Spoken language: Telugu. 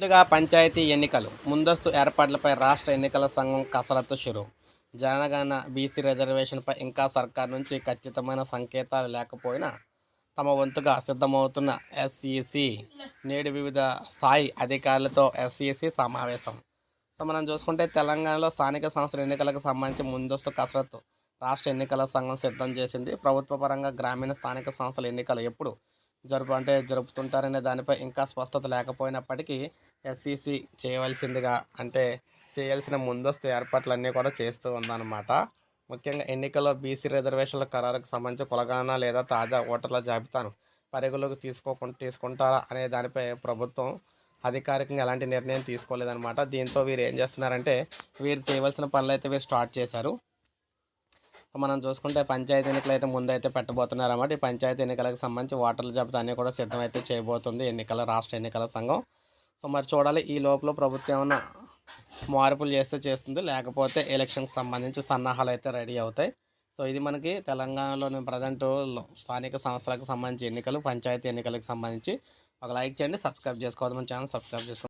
ముందుగా పంచాయతీ ఎన్నికలు ముందస్తు ఏర్పాట్లపై రాష్ట్ర ఎన్నికల సంఘం కసరత్తు షురు. జనగణన బీసీ రిజర్వేషన్పై ఇంకా సర్కార్ నుంచి ఖచ్చితమైన సంకేతాలు లేకపోయినా తమ వంతుగా సిద్ధమవుతున్న ఎస్ఈసి నేడు వివిధ స్థాయి అధికారులతో ఎస్ఈసి సమావేశం. సో మనం చూసుకుంటే తెలంగాణలో స్థానిక సంస్థల ఎన్నికలకు సంబంధించి ముందస్తు కసరత్తు రాష్ట్ర ఎన్నికల సంఘం సిద్ధం చేసింది. ప్రభుత్వ పరంగా గ్రామీణ స్థానిక సంస్థల ఎన్నికలు ఎప్పుడు జరుపు అంటే జరుపుతుంటారనే దానిపై ఇంకా స్పష్టత లేకపోయినప్పటికీ ఎస్సీసీ చేయవలసిందిగా అంటే చేయాల్సిన ముందస్తు ఏర్పాట్లన్నీ కూడా చేస్తూ ఉందన్నమాట. ముఖ్యంగా ఎన్నికల్లో బీసీ రిజర్వేషన్ల ఖరారుకు సంబంధించి కులగణన లేదా తాజా ఓటర్ల జాబితాను పరిగణలోకి తీసుకోకుండా తీసుకుంటారా అనే దానిపై ప్రభుత్వం అధికారికంగా ఎలాంటి నిర్ణయం తీసుకోలేదన్నమాట. దీంతో వీరు ఏం చేస్తున్నారంటే వీరు చేయవలసిన పనులు అయితే వీరు స్టార్ట్ చేశారు. మనం చూసుకుంటే పంచాయతీ ఎన్నికలు అయితే ముందు అయితే పెట్టబోతున్నారు అన్నమాట ఈ పంచాయతీ ఎన్నికలకు సంబంధించి ఓటర్ల జాబితా అన్నీ కూడా సిద్ధమైతే చేయబోతుంది ఎన్నికల రాష్ట్ర ఎన్నికల సంఘం. సో మరి చూడాలి ఈ లోపల ప్రభుత్వం ఏమైనా మార్పులు చేస్తే చేస్తుంది లేకపోతే ఎలక్షన్కి సంబంధించి సన్నాహాలు అయితే రెడీ అవుతాయి. సో ఇది మనకి తెలంగాణలోని ప్రజెంట్ స్థానిక సంస్థలకు సంబంధించి ఎన్నికలు పంచాయతీ ఎన్నికలకు సంబంధించి. ఒక లైక్ చేయండి సబ్స్క్రైబ్ చేసుకోవద్దు మన ఛానల్ సబ్స్క్రైబ్ చేసుకోండి.